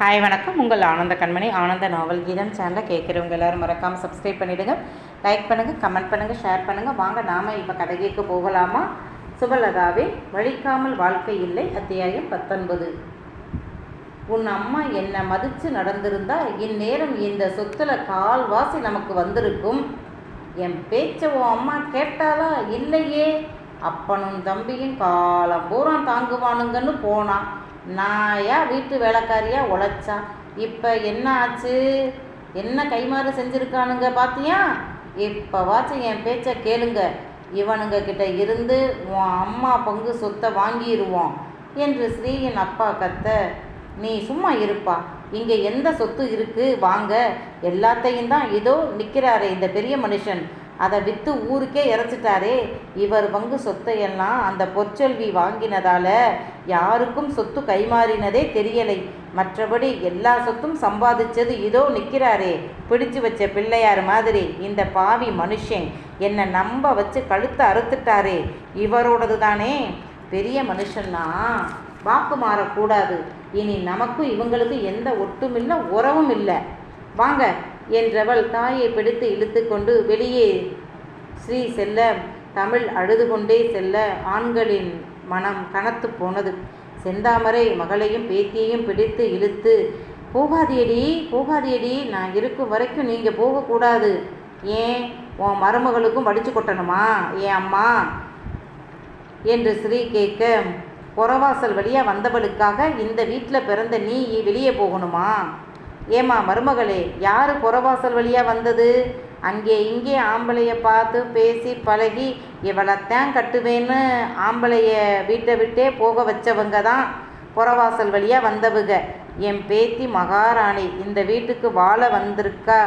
Hi வணக்கம். உங்கள் ஆனந்த கண்மணி ஆனந்த நாவல் கீதம் சேனலை கேட்குறவங்க எல்லோரும் மறக்காமல் சப்ஸ்கிரைப் பண்ணிவிடுங்க லைக் பண்ணுங்கள் கமெண்ட் பண்ணுங்கள் ஷேர் பண்ணுங்கள் வாங்க நாம் இப்போ கதகைக்கு போகலாமா? சுபலதாவே வழிக்காமல் வாழ்க்கை இல்லை. அத்தியாயம் பத்தொன்பது. உன் அம்மா என்னை மதித்து நடந்திருந்தா இந்நேரம் இந்த சொத்துல கால்வாசி நமக்கு வந்திருக்கும். என் பேச்சை உன் அம்மா கேட்டாலா இல்லையே. அப்பனும் தம்பியும் காலம் பூரா தாங்குவானுங்கன்னு போனான் நாயா வீட்டு வேலைக்காரியா உழைச்சான் இப்போ என்ன ஆச்சு? என்ன கைமாறு செஞ்சுருக்கானுங்க பார்த்தியா இப்போவாச்சும் என் பேச்சை கேளுங்க. இவனுங்க கிட்ட இருந்து உன் அம்மா பங்கு சொத்தை வாங்கிடுவோம் என்று ஸ்ரீயின் அப்பா கத்த நீ சும்மா இருப்பா. இங்கே எந்த சொத்து இருக்குது வாங்க. எல்லாத்தையும் தான் இதோ நிற்கிறாரே இந்த பெரிய மனுஷன். அதை விற்று ஊருக்கே இறைச்சிட்டாரே. இவர் பங்கு சொத்தையெல்லாம் அந்த பொற்செல்வி வாங்கினதால யாருக்கும் சொத்து கைமாறினதே தெரியலை. மற்றபடி எல்லா சொத்தும் சம்பாதிச்சது இதோ நிற்கிறாரே பிடிச்சு வச்ச பிள்ளையார் மாதிரி. இந்த பாவி மனுஷன் என்னை நம்ப வச்சு கழுத்தை அறுத்துட்டாரே. இவரோடது தானே பெரிய மனுஷன்னா வாக்கு மாறக்கூடாது. இனி நமக்கும் இவங்களுக்கு எந்த ஒட்டுமில்ல உறவும் இல்லை வாங்க என்றவள் தாயை பிடித்து இழுத்து கொண்டு வெளியே ஸ்ரீ செல்ல தமிழ் அழுது கொண்டே செல்ல ஆண்களின் மனம் கனத்து போனது. செந்தாமரை மகளையும் பேத்தியையும் பிடித்து இழுத்து போகாதியடி போகாதியடி நான் இருக்கும் வரைக்கும் நீங்கள் போகக்கூடாது. ஏன்? உன் மருமகளுக்கும் வடித்து கொட்டணுமா? ஏன் அம்மா? என்று ஸ்ரீ கேட்க புறவாசல் வழியாக வந்தவளுக்காக இந்த வீட்டில் பிறந்த நீ வெளியே போகணுமா? ஏமா மருமகளே யார் புறவாசல் வழியாக வந்தது? அங்கே இங்கே ஆம்பளைய பார்த்து பேசி பழகி இவளைத்தான் கட்டுவேன்னு ஆம்பளைய வீட்டை விட்டே போக வச்சவங்க தான் புறவாசல் வழியாக வந்தவுங்க. என் பேத்தி மகாராணி இந்த வீட்டுக்கு வாழ வந்திருக்கா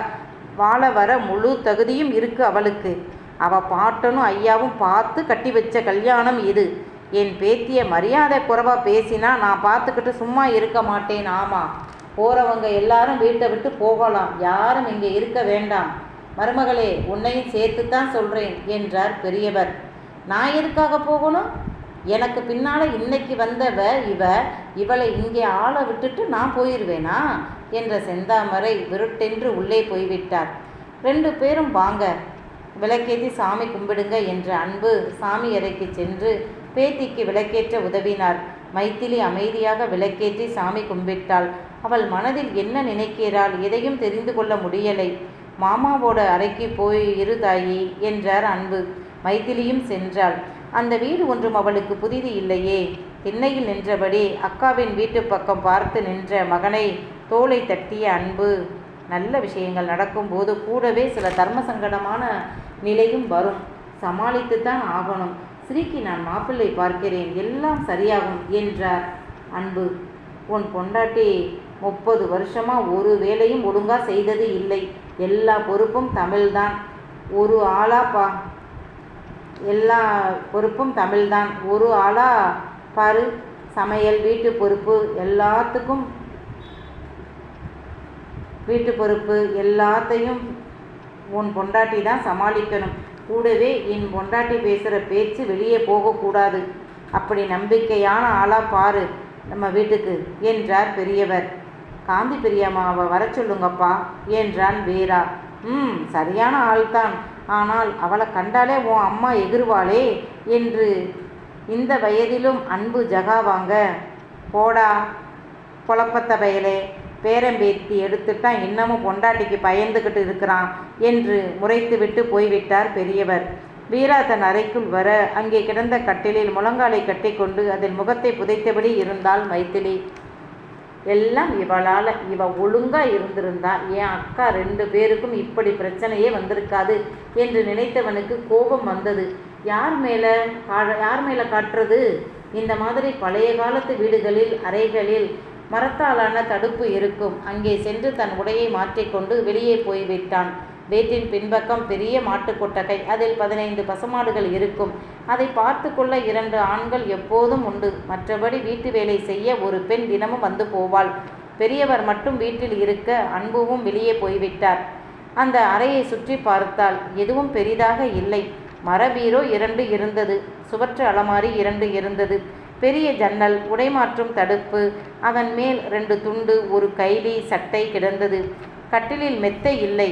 வாழ வர முழு தகுதியும் இருக்குது அவளுக்கு. அவ பாட்டனும் ஐயாவும் பார்த்து கட்டி வச்ச கல்யாணம் இது. என் பேத்தியை மரியாதை குறைவாக பேசினா நான் பார்த்துக்கிட்டு சும்மா இருக்க மாட்டேன் ஆமாம் போகிறவங்க எல்லாரும் வீட்டை விட்டு போகலாம். யாரும் இங்கே இருக்க வேண்டாம். மருமகளே உன்னையும் சேர்த்து தான் சொல்கிறேன் என்றார் பெரியவர். நான் எதுக்காக போகணும்? எனக்கு பின்னால் இன்னைக்கு வந்தவ இவ இவளை இங்கே ஆளை விட்டுட்டு நான் போயிடுவேனா என்ற செந்தாமரை விருட்டென்று உள்ளே போய்விட்டார். ரெண்டு பேரும் வாங்க. விளக்கேற்றி சாமி கும்பிடுங்க என்ற அன்பு சாமி அறைக்கு சென்று பேத்திக்கு விளக்கேற்ற உதவினார். மைத்திலி அமைதியாக விளக்கேற்றி சாமி கும்பிட்டாள். அவள் மனதில் என்ன நினைக்கிறாள் எதையும் தெரிந்து கொள்ள முடியலை. மாமாவோட அறைக்கு போய் இரு தாயி என்றார் அன்பு. மைத்திலியும் சென்றாள். அந்த வீடு ஒன்றும் அவளுக்கு புதிது இல்லையே. திண்ணையில் நின்றபடி அக்காவின் வீட்டு பக்கம் பார்த்து நின்ற மகனை தோலை தட்டிய அன்பு. நல்ல விஷயங்கள் நடக்கும்போது கூடவே சில தர்ம சங்கடமான நிலையும் வரும். சமாளித்து தான் ஆகணும். ஸ்ரீக்கு நான் மாப்பிள்ளை பார்க்கிறேன் எல்லாம் சரியாகும் என்றார். அன்பு உன் பொண்டாட்டி முப்பது வருஷமா ஒரு வேலையும் ஒழுங்கா செய்தது இல்லை. எல்லா பொறுப்பும் தமிழ்தான். ஒரு ஆளா பா எல்லா பொறுப்பும் தமிழ்தான். ஒரு ஆளா பாரு சமையல் வீட்டு பொறுப்பு எல்லாத்துக்கும் வீட்டு பொறுப்பு எல்லாத்தையும் உன் பொண்டாட்டி தான் சமாளிக்கணும். கூடவே என் பொண்டாட்டி பேசுகிற பேச்சு வெளியே போகக்கூடாது அப்படி நம்பிக்கையான ஆளாக பாரு நம்ம வீட்டுக்கு என்றார் பெரியவர். காந்தி பெரியம்மாவை வர சொல்லுங்கப்பா என்றான் வீரா. ம் சரியான ஆள்தான். ஆனால் அவளை கண்டாலே உன் அம்மா எகிர்வாளே என்று இந்த வயதிலும் அன்பு ஜகாவாங்க. போடா குழப்பத்த பயலே பேரம்பேத்தி எடுத்துட்டான் இன்னமும் பொண்டாட்டிக்கு பயந்துக்கிட்டு இருக்கிறான் என்று முறைத்துவிட்டு போய்விட்டார் பெரியவர். வீரா தன் அறைக்குள் வர அங்கே கிடந்த கட்டிலில் முழங்காலை கட்டிக்கொண்டு அதில் முகத்தை புதைத்தபடி இருந்தாள் மைத்திலி. எல்லாம் இவளால் இவ ஒழுங்காக இருந்திருந்தா என் அக்கா ரெண்டு பேருக்கும் இப்படி பிரச்சனையே வந்திருக்காது என்று நினைத்தவனுக்கு கோபம் வந்தது. யார் மேலே கா யார் மேலே காட்டுறது? இந்த மாதிரி பழைய காலத்து வீடுகளில் அறைகளில் மரத்தாலான தடுப்பு இருக்கும். அங்கே சென்று தன் உடையை மாற்றிக்கொண்டு வெளியே போய்விட்டான். வீட்டின் பின்பக்கம் பெரிய மாட்டுக் கொட்டகை. அதில் பதினைந்து பசுமாடுகள் இருக்கும். அதை பார்த்து கொள்ள இரண்டு ஆண்கள் எப்போதும் உண்டு. மற்றபடி வீட்டு வேலை செய்ய ஒரு பெண் தினமும் வந்து போவாள். பெரியவர் மட்டும் வீட்டில் இருக்க அன்புவும் வெளியே போய்விட்டார். அந்த அறையை சுற்றி பார்த்தால் எதுவும் பெரிதாக இல்லை. மரபீரோ இரண்டு இருந்தது. சுவற்று அலமாரி இரண்டு இருந்தது. பெரிய ஜன்னல் உடைமாற்றும் தடுப்பு அதன் மேல் ரெண்டு துண்டு ஒரு கைலி சட்டை கிடந்தது. கட்டிலில் மெத்தை இல்லை.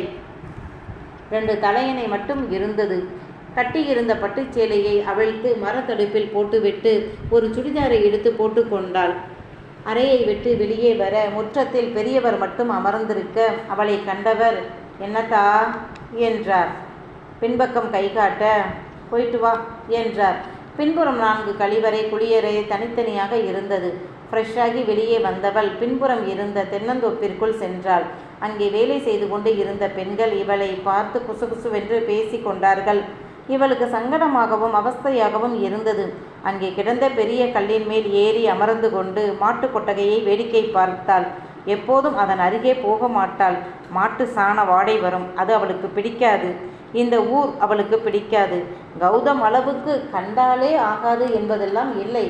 ரெண்டு தலையணை மட்டும் இருந்தது. கட்டியிருந்த பட்டுச்சேலையை அவிழ்த்து மரத்தடுப்பில் போட்டுவிட்டு ஒரு சுடிதாரை எடுத்து போட்டுக்கொண்டாள் அறையை விட்டு வெளியே வர முற்றத்தில் பெரியவர் மட்டும் அமர்ந்திருக்க அவளை கண்டவர் என்னத்தா என்றார். பின்பக்கம் கை காட்ட. போயிட்டு வா என்றார். பின்புறம் நான்கு கழிவறை குளியறை தனித்தனியாக இருந்தது. ஃப்ரெஷ்ஷாகி வெளியே வந்தவள் பின்புறம் இருந்த தென்னந்தோப்பிற்குள் சென்றாள். அங்கே வேலை செய்து கொண்டு இருந்த பெண்கள் இவளை பார்த்து குசுகுசுவென்று பேசி கொண்டார்கள். இவளுக்கு சங்கடமாகவும் அவஸ்தையாகவும் இருந்தது. அங்கே கிடந்த பெரிய கல்லின் மேல் ஏறி அமர்ந்து கொண்டு மாட்டு கொட்டகையை வேடிக்கை பார்த்தாள். எப்போதும் அதன் அருகே போக மாட்டாள். மாட்டு சாண வாடை வரும். அது அவளுக்கு பிடிக்காது. இந்த ஊர் அவளுக்கு பிடிக்காது. கௌதம் அளவுக்கு கண்டாலே ஆகாது என்பதெல்லாம் இல்லை.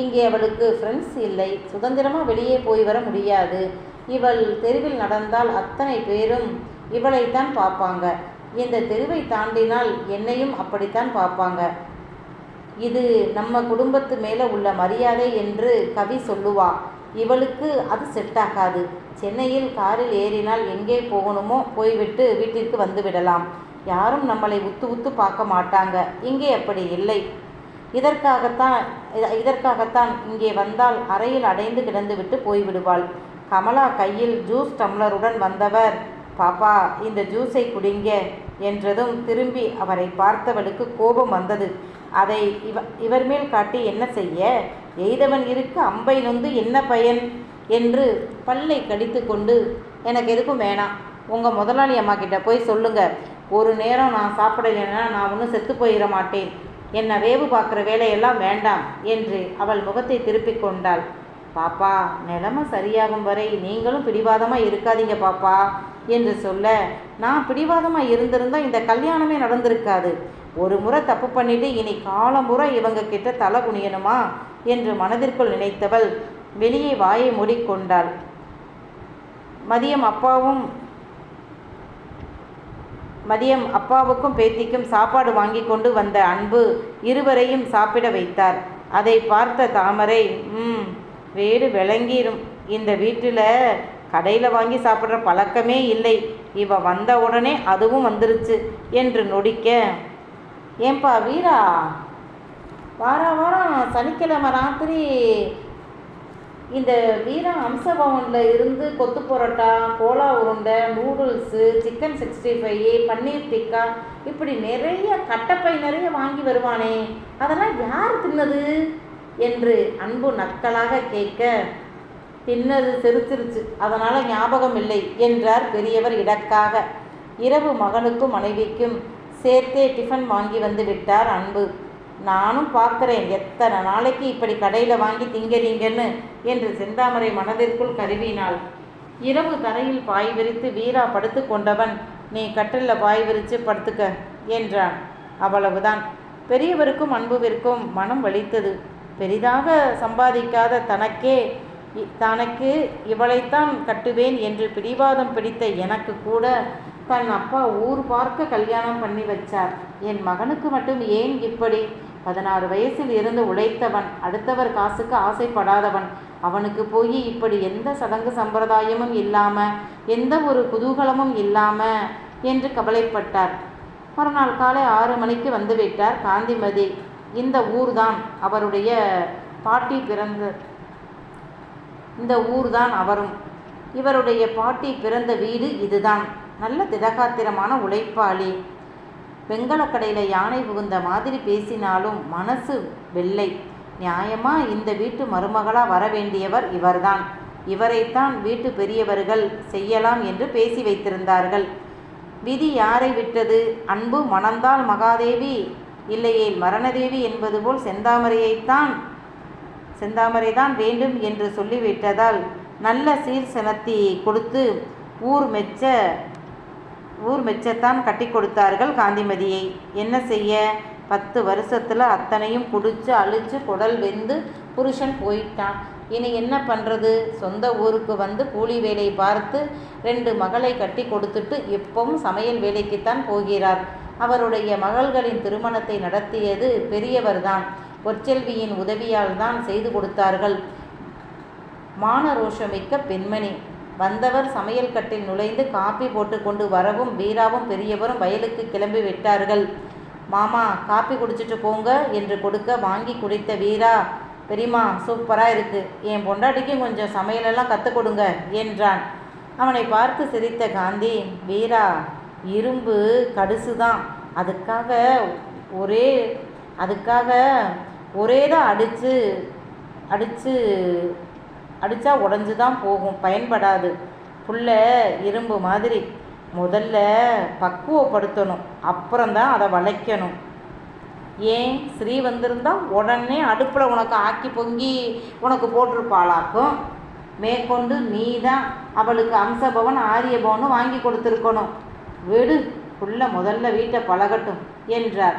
இங்கே அவளுக்கு ஃப்ரெண்ட்ஸ் இல்லை. சுதந்திரமாக வெளியே போய் வர முடியாது. இவள் தெருவில் நடந்தால் அத்தனை பேரும் இவளைத்தான் பார்ப்பாங்க. இந்த தெருவை தாண்டினால் என்னையும் அப்படித்தான் பார்ப்பாங்க. இது நம்ம குடும்பத்து மேலே உள்ள மரியாதை என்று கவி சொல்லுவா. இவளுக்கு அது செட் ஆகாது. சென்னையில் காரில் ஏறினால் எங்கே போகணுமோ போய்விட்டு வீட்டிற்கு வந்து விடலாம். யாரும் நம்மளை உத்து உத்து பார்க்க மாட்டாங்க. இங்கே அப்படி இல்லை. இதற்காகத்தான் இதற்காகத்தான் இங்கே வந்தால் அறையில் அடைந்து கிடந்துவிட்டு போய்விடுவாள். கமலா கையில் ஜூஸ் டம்ளருடன் வந்தவர் பாப்பா இந்த ஜூஸை குடிங்க என்றதும் திரும்பி அவரை பார்த்தவளுக்கு கோபம் வந்தது. அதை இவ இவர் மேல் காட்டி என்ன செய்ய? எய்தவன் இருக்க அம்பை நொந்து என்ன பயன்? என்று பல்லை கடித்து கொண்டு எனக்கு எதுக்கும் வேணாம். உங்கள் முதலாளி அம்மா கிட்ட போய் சொல்லுங்கள் ஒரு நேரம் நான் சாப்பிடலைன்னா நான் ஒன்றும் செத்து போயிட மாட்டேன். என்னை வேவு பார்க்குற வேலையெல்லாம் வேண்டாம் என்று அவள் முகத்தை திருப்பிக் கொண்டாள். பாப்பா நிலைமை சரியாகும் வரை நீங்களும் பிடிவாதமாக இருக்காதீங்க பாப்பா என்று சொல்ல நான் பிடிவாதமாக இருந்திருந்தால் இந்த கல்யாணமே நடந்திருக்காது. ஒரு முறை தப்பு பண்ணிட்டு இனி காலமுறை இவங்க கிட்ட தலை குனியணுமா என்று மனதிற்குள் நினைத்தவள் வெளியே வாயை மூடிக்கொண்டாள். மதியம் அப்பாவும் மதியம் அப்பாவுக்கும் பேத்திக்கும் சாப்பாடு வாங்கி கொண்டு வந்த அன்பு இருவரையும் சாப்பிட வைத்தார். அதை பார்த்த தாமரை ம் வேடு விளங்கிரும். இந்த வீட்டில் கடையில் வாங்கி சாப்பிட்ற பழக்கமே இல்லை. இவ வந்த உடனே அதுவும் வந்துருச்சு என்று நொடிக்க ஏன்பா வீரா? வார வாரம் சனிக்கிழமை ராத்திரி இந்த வீரா அம்சபவனில் இருந்து கொத்து பரோட்டா கோலா உருண்டை noodles chicken sixty five paneer tikka இப்படி நிறைய கட்டப்பை நிறைய வாங்கி வருவானே. அதெல்லாம் யார் தின்னது? என்று அன்பு நக்கலாக கேட்க தின்னது செருச்சிருச்சு. அதனால் ஞாபகம் இல்லை என்றார் பெரியவர் இடக்காக. இரவு மகனுக்கும் மனைவிக்கும் சேர்த்தே டிஃபன் வாங்கி வந்து விட்டார் அன்பு. நானும் பார்க்குறேன். எத்தனை நாளைக்கு இப்படி கடையில் வாங்கி திங்கிறீங்கன்னு? என்று செந்தாமரை மனதிற்குள் கருவினாள். இரவு தரையில் பாய் விரித்து வீரா படுத்து கொண்டவன் நீ கட்டிலில் பாய் விரித்து படுத்துக்க என்றான். அவ்வளவுதான். பெரியவருக்கும் அன்புவிற்கும் மனம் வலித்தது. பெரிதாக சம்பாதிக்காத தனக்கே தனக்கு இவளைத்தான் கட்டுவேன் என்று பிடிவாதம் பிடித்த எனக்கு கூட தன் அப்பா ஊர் பார்க்க கல்யாணம் பண்ணி வச்சார். என் மகனுக்கு மட்டும் ஏன் இப்படி? பதினாறு வயசில் இருந்து உழைத்தவன் அடுத்தவர் காசுக்கு ஆசைப்படாதவன். அவனுக்கு போய் இப்படி எந்த சடங்கு சம்பிரதாயமும் இல்லாம எந்த ஒரு குதூகலமும் இல்லாம என்று கவலைப்பட்டார். மறுநாள் காலை ஆறு மணிக்கு வந்துவிட்டார் காந்திமதி. இந்த ஊர்தான் அவருடைய பாட்டி பிறந்த இந்த ஊர்தான் அவரும். இவருடைய பாட்டி பிறந்த வீடு இதுதான். நல்ல திடகாத்திரமான உழைப்பாளி. வெங்கலக்கடையில் யானை புகுந்த மாதிரி பேசினாலும் மனசு வெள்ளை. நியாயமா? இந்த வீட்டு மருமகளா வர வேண்டியவர் இவர்தான். இவரைத்தான் வீட்டு பெரியவர்கள் செய்யலாம் என்று பேசி வைத்திருந்தார்கள். விதி யாரை விட்டது? அன்பு மணந்தால் மகாதேவி. இல்லையே மரணதேவி என்பது போல் செந்தாமரையைத்தான் செந்தாமரை தான் வேண்டும் என்று சொல்லிவிட்டதால் நல்ல சீர் செலுத்தி கொடுத்து ஊர் மெச்ச ஊர் மெச்சத்தான் கட்டி கொடுத்தார்கள் காந்திமதியை. என்ன செய்ய? பத்து வருஷத்தில் அத்தனையும் குடிச்சு அழிச்சு குடல் வெந்து புருஷன் போயிட்டான். இனி என்ன பண்ணுறது சொந்த ஊருக்கு வந்து கூலி வேலை பார்த்து ரெண்டு மகளை கட்டி கொடுத்துட்டு எப்பவும் சமையல் வேலைக்குத்தான் போகிறார். அவருடைய மகள்களின் திருமணத்தை நடத்தியது பெரியவர்தான். பொற்செல்வியின் உதவியால் தான் செய்து கொடுத்தார்கள். மானரோஷமிக்க பெண்மணி. வந்தவர் சமையல் கட்டில் நுழைந்து காப்பி போட்டுக்கொண்டு வரவும் வீராவும் பெரியவரும் வயலுக்கு கிளம்பி விட்டார்கள். மாமா காப்பி குடிச்சிட்டு போங்க என்று கொடுக்க வாங்கி குடித்த வீரா பெரியம்மா சூப்பராக இருக்குது என் பொண்டாட்டிக்கும் கொஞ்சம் சமையலெல்லாம் கற்றுக் கொடுங்க என்றான். அவனை பார்த்து சிரித்த காந்தி வீரா இரும்பு கடுசு தான் அதுக்காக ஒரே அதுக்காக ஒரே தான் அடித்து அடித்து அடித்தா உடஞ்சி தான் போகும் பயன்படாது. புள்ள இரும்பு மாதிரி முதல்ல பக்குவப்படுத்தணும் அப்புறம்தான் அதை வளைக்கணும். ஏன்? ஸ்ரீ வந்திருந்தால் உடனே அடுப்பில் உனக்கு ஆக்கி பொங்கி உனக்கு போட்டிருப்பாளாக்கும். மேற்கொண்டு நீ தான் அவளுக்கு அம்சபவன் ஆரியபவனும் வாங்கி கொடுத்துருக்கணும். விடு புள்ள முதல்ல வீட்டை பழகட்டும் என்றார்.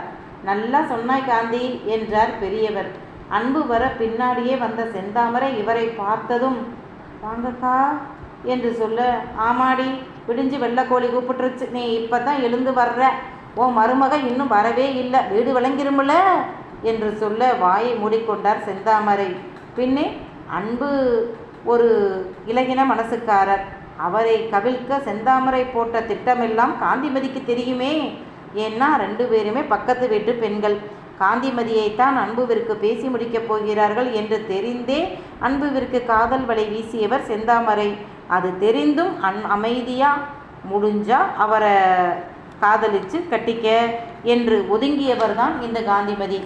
நல்லா சொன்னாய் காந்தி என்றார் பெரியவர். அன்பு வர பின்னாடியே வந்த செந்தாமரை இவரை பார்த்ததும் வாங்கக்கா என்று சொல்ல ஆமாடி விடிஞ்சு வெள்ளக்கோழி கூப்பிட்டுருச்சு. நீ இப்போ தான் எழுந்து வர்ற. உன் மருமக இன்னும் வரவே இல்லை. வீடு விளங்கிருமில்ல என்று சொல்ல வாயை மூடிக்கொண்டார் செந்தாமரை. பின்னே அன்பு ஒரு இலகின மனசுக்காரர். அவரை கவிழ்க்க செந்தாமரை போட்ட திட்டமெல்லாம் காந்திமதிக்கு தெரியுமே. ஏன்னா ரெண்டு பேருமே பக்கத்து வீட்டு பெண்கள். காந்திமதியைத்தான் அன்புவிற்கு பேசி முடிக்கப் போகிறார்கள் என்று தெரிந்தே அன்புவிற்கு காதல் வலை வீசியவர் செந்தாமரை. அது தெரிந்தும் அன் அமைதியாக முடிஞ்சா அவரை காதலிச்சு கட்டிக்க என்று ஒதுங்கியவர் தான் இந்த காந்திமதி.